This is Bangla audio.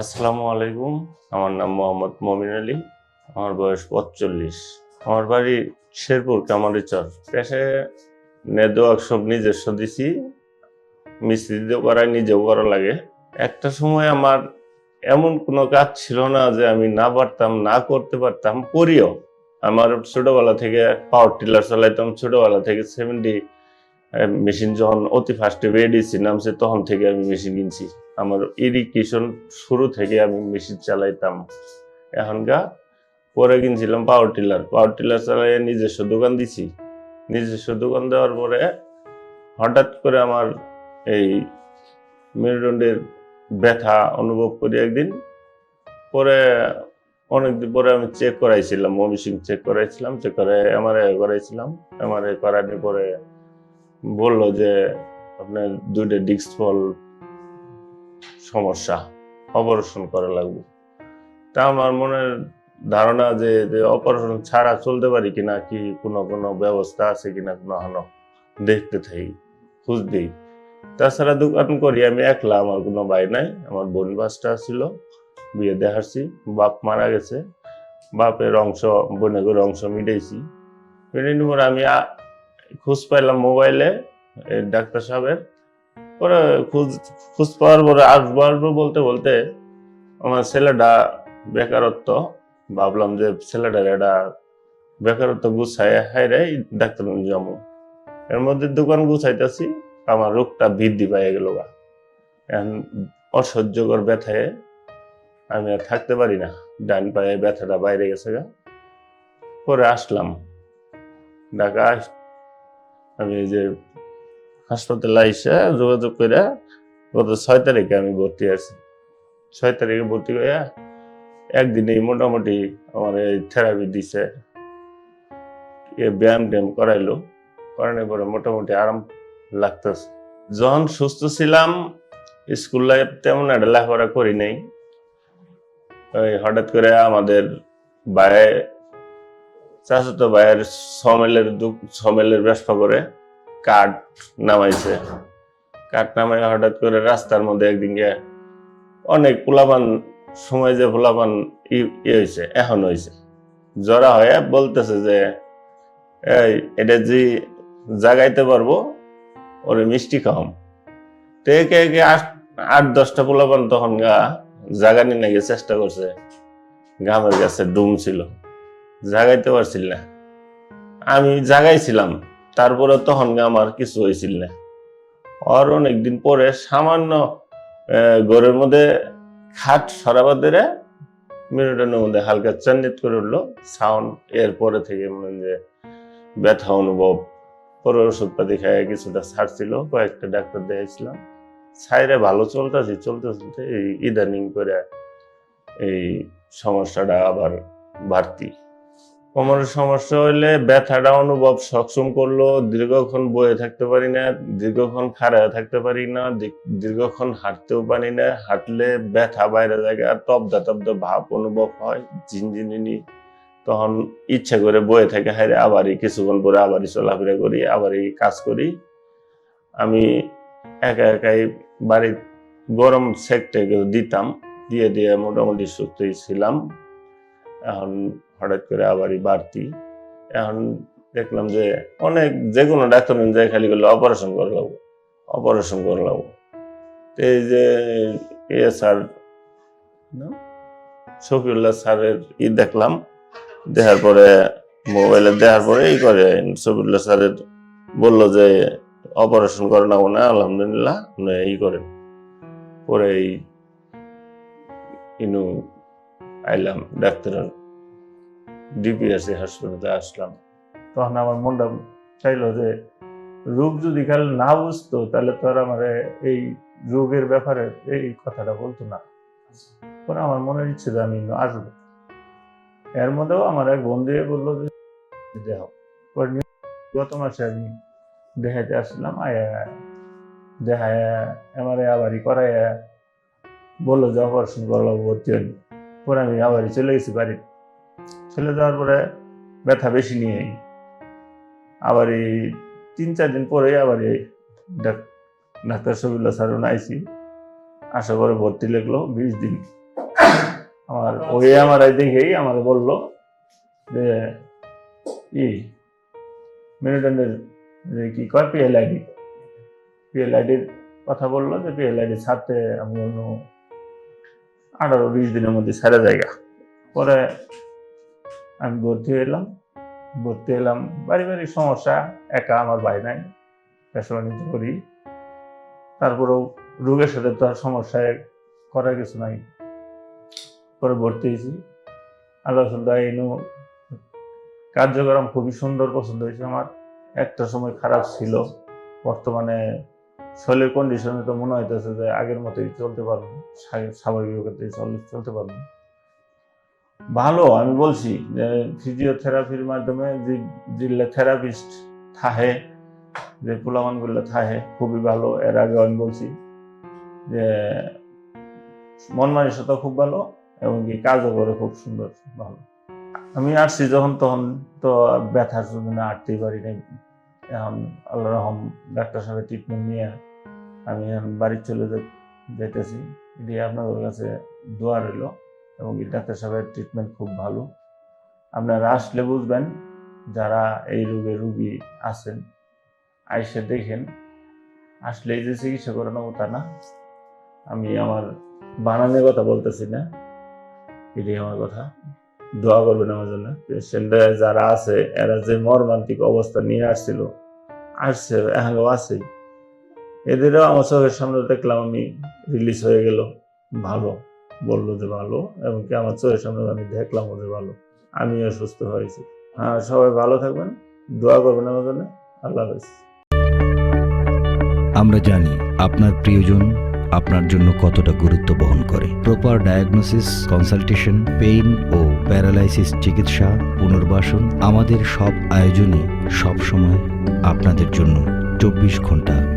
আসসালামু আলাইকুম। আমার নাম মোহাম্মদ মমিন আলী। আমার বয়স পঁচল্লিশ আমার বাড়ি শেরপুর কামারিচর। পেশায় নেটওয়ার্ক সব নিজস্ব দিছি। মিস্ত্রি দিয়েও করাই নিজেও করা লাগে। একটা সময় আমার এমন কোনো কাজ ছিল না যে আমি না পারতাম, না করতে পারতাম, করিও। আমার ছোটবেলা থেকে পাওয়ার টিলার চালাইতাম, ছোটবেলা থেকে সেভেন্টি মেশিন যখন অতি ফার্স্টে বেডিসি নামছে, তখন থেকে আমি মেশিন কিনছি। আমার ইরিগেশন শুরু থেকে আমি মেশিন চালাইতাম। এখনকার পরে কিনছিলাম পাওয়ার টিলার পাওয়ার টিলার চালাইয়ে নিজস্ব দোকান দিছি। নিজস্ব দোকান দেওয়ার পরে হঠাৎ করে আমার এই মেরুদণ্ডের ব্যথা অনুভব করি একদিন। পরে অনেকদিন পরে আমি চেক করাইছিলাম মমিসিং চেক করাইছিলাম চেক করে এমআরআই করাইছিলাম। এমআরআই করানোর পরে বলল যে আপনার দুইটা ডিস্ক ফল সমস্যা অপারেশন করা লাগবে। তা আমার মনের ধারণা যে অপারেশন ছাড়া চলতে পারি কিনা, কি কোনো কোনো ব্যবস্থা আছে কিনা, কোনো হানো, দেখতে থাকি, খোঁজ দিই। তাছাড়া দোকান করি, আমি একলা, আমার কোনো ভাই নাই, আমার বোন বাসটা ছিল, বিয়ে দেখাচ্ছি, বাপ মারা গেছে, বাপের অংশ, বোনের অংশ মিটাইছি। মিটাইনি পরে আমি খোঁজ পাইলাম মোবাইলে ডাক্তার সাহেবের। পরে খোঁজ খোঁজ পাওয়ার পরে আসব আসব বলতে বলতে আমার ছেলেটা বেকারত্ব, ভাবলাম যে ছেলেটার এটা বেকারত্ব গুছাই হাই রে ডাক্তার যাব। এর মধ্যে দোকান গুছাইতেছি, আমার রোগটা বৃদ্ধি পাই গেল গা। অসহ্যকর ব্যথায় আমি আর থাকতে পারি না, ডান পায়ে ব্যথাটা বাইরে গেছে গা। পরে আসলাম ঢাকা আমি যে হাসপাতালে আইসা যোগাযোগ করে গত ছয় তারিখে আমি ভর্তি আছি। ছয় তারিখে ভর্তি করে একদিনেই মোটামুটি আমার এই থেরাপি দিছে। এ ব্যায়াম ট্যায়াম করাইলো। করানোর পরে মোটামুটি আরাম লাগতেছে। যখন সুস্থ ছিলাম স্কুল লাইফ তেমন একটা লেখাপড়া করি নাই। হঠাৎ করে আমাদের ভাই চাচাতো ভাইয়ের সমেলের সমেলের ব্যবসা করে কাঠ নামাইছে। কাঠ নামাই হঠাৎ করে রাস্তার মধ্যে একদিন গিয়ে অনেক পোলাপান, সময় যে পোলাপান ই- হয়েছে এখন হয়েছে জরা হয়ে বলতেছে যে, এই, এটা যে জাগাইতে পারব, ওরে মিষ্টি খাওয়াম। তো একে একে আট আট, দশটা পোলাপান তখন গা জাগানি নাকি চেষ্টা করছে। গ্রামের কাছে ডুম ছিল। জাগাইতে পারছিল না। আমি জাগাইছিলাম, তারপরে তখন আমার কিছু হয়েছিল না। আর অনেকদিন পরে সামান্য ঘরের মধ্যে খাট সরাবাদের মেরুদণ্ডের মধ্যে হালকা চান্নিত করে উঠল। সাউন্ড এর পরে থেকে মনে যে ব্যথা অনুভব, পরে ওষুধপাতি খায় কিছুটা ছাড়ছিল, কয়েকটা ডাক্তার দেখাইছিলাম। সাইরে ভালো চলতেছি চলতে চলতে এই ইদানিং করে এই সমস্যাটা আবার বাড়তি। কোমরের সমস্যা হইলে ব্যথাটা অনুভব সক্ষম করল দীর্ঘক্ষণ বয়ে থাকতে পারি না, দীর্ঘক্ষণ খাড়ায় থাকতে পারি না দীর্ঘক্ষণ হাঁটতেও পারি না, হাঁটলে ব্যথা বাইরে যায়, আর তবদা তবদা ভাব অনুভব হয় ঝিনঝিনি তখন ইচ্ছা করে বয়ে থাকে হাইরে আবারই কিছুক্ষণ পরে আবারই চলাফেরা করি, আবারই কাজ করি। আমি একা একাই বাড়ির গরম সেকটা দিতাম, দিয়ে দিয়ে মোটামুটি সুস্থই ছিলাম। এখন হঠাৎ করে আবারই বাড়তি। এখন দেখলাম যে অনেক যে কোনো ডাক্তার যায় খালি করলে অপারেশন করে লাগবো অপারেশন করে লাগবো এই যে এ স্যার শফিউল্লাহ স্যারের ই দেখলাম দেখার পরে মোবাইলে দেখার পরে এই করে শফিউল্লাহ স্যারের বলল যে অপারেশন করে না না আলহামদুলিল্লাহ আপনি ই করেন। পরে এই ইনু আইলাম ডাক্তারের ডিপিএসসি হাসপাতালে আসলাম। তখন আমার মনটা চাইলো যে, রোগ যদি কাল না বুঝতো, তাহলে তো আর আমার এই রোগের ব্যাপারে এই কথাটা বলতো না। পরে আমার মনে ইচ্ছে যে আমি আসব। এর মধ্যেও আমার এক বন্ধু বলল যে, দেহ। গত মাসে আমি দেখাইতে আসলাম, আয়া দেখায় এমারে আবারই করায় বলল যে, অপারেশন করল ভর্তি হয়নি পরে আমি আবারই চলে গেছি বাড়ি চলে যাওয়ার পরে ব্যথা বেশি নিয়ে আবার এই তিন, চার দিন পরে আবার এই ডাক- ডাক্তার শফিল্লা স্যারও আইসি আশা করে ভর্তি লাগল, বিশ দিন। আমার ওই আমার দেখেই আমার বলল যে, ই, মেরুদণ্ডের যে কি কয়, পিএলআইডি? পিএলআইডির কথা বলল যে, পিএলআইডি ছাড়তে আমি অন্য আঠারো, বিশ দিনের মধ্যে ছেড়ে জায়গা। পরে আমি ভর্তি হইলাম। ভর্তি বাড়ি বাড়ি সমস্যা, একা আমার ভাই নাই ব্যবসা বাণিজ্য করি তারপরেও রোগের সাথে তো আর সমস্যায় করার কিছু নাই। পরে ভর্তি হয়েছি। আল্লাহ সুন্দর কার্যক্রম খুবই সুন্দর পছন্দ হয়েছে আমার। একটা সময় খারাপ ছিল। বর্তমানে শরীরের কন্ডিশনে তো মনে হইতেছে যে আগের মতোই চলতে পারব স্বা- স্বাভাবিকতাই চল- চলতে পারব ভালো, আমি বলছি যে ফিজিওথেরাপির মাধ্যমে যে থেরাপিস্ট থাহে যে পোলামানগুলো থাহে খুবই ভালো। এর আগে আমি বলছি যে, মন মানসিকতা খুব ভালো এবং কি কাজও করে খুব সুন্দর, ভালো। আমি আসছি যখন, তখন তো ব্যথার জন্য আটতেই পারি নাই। এখন আল্লাহ রহম, ডাক্তার সাহেবের ট্রিটমেন্ট নিয়ে আমি এখন বাড়ি চলে যেতেছি। দিয়ে আপনাদের কাছে দোয়া রইল। এবং ডাক্তার সাহেবের ট্রিটমেন্ট খুব ভালো। আপনারা আসলে বুঝবেন যারা এই রোগে রুগী আছেন, আইসে দেখেন। আসলে এই যে চিকিৎসা করানো তা না, আমি আমার বানানের কথা বলতেছি না। এটাই আমার কথা। দোয়া করবেন আমার জন্য। পেশেন্টে যারা আছে, এরা যে মর্মান্তিক অবস্থা নিয়ে আসছিল, আসছে, এখনও আছে। এদেরও আমার চোখের সামনে দেখলাম আমি রিলিজ হয়ে গেল। ভালো। বলল যে ভালো এবং কি আমার চোখের সামনে আমি দেখলাম যে ভালো। আমিও সুস্থ হয়েছি। হ্যাঁ সবাই ভালো থাকবেন, দোয়া করবেন আমার জন্য। আল্লাহ আমরা জানি আপনার প্রিয়জন আপনার জন্য কতটা গুরুত্ব বহন করে। প্রপার ডায়াগনোসিস কনসালটেশন পেইন ও প্যারালাইসিস চিকিৎসা, পুনর্বাসন আমাদের সব আয়োজনই সব সময় আপনাদের জন্য চব্বিশ ঘণ্টা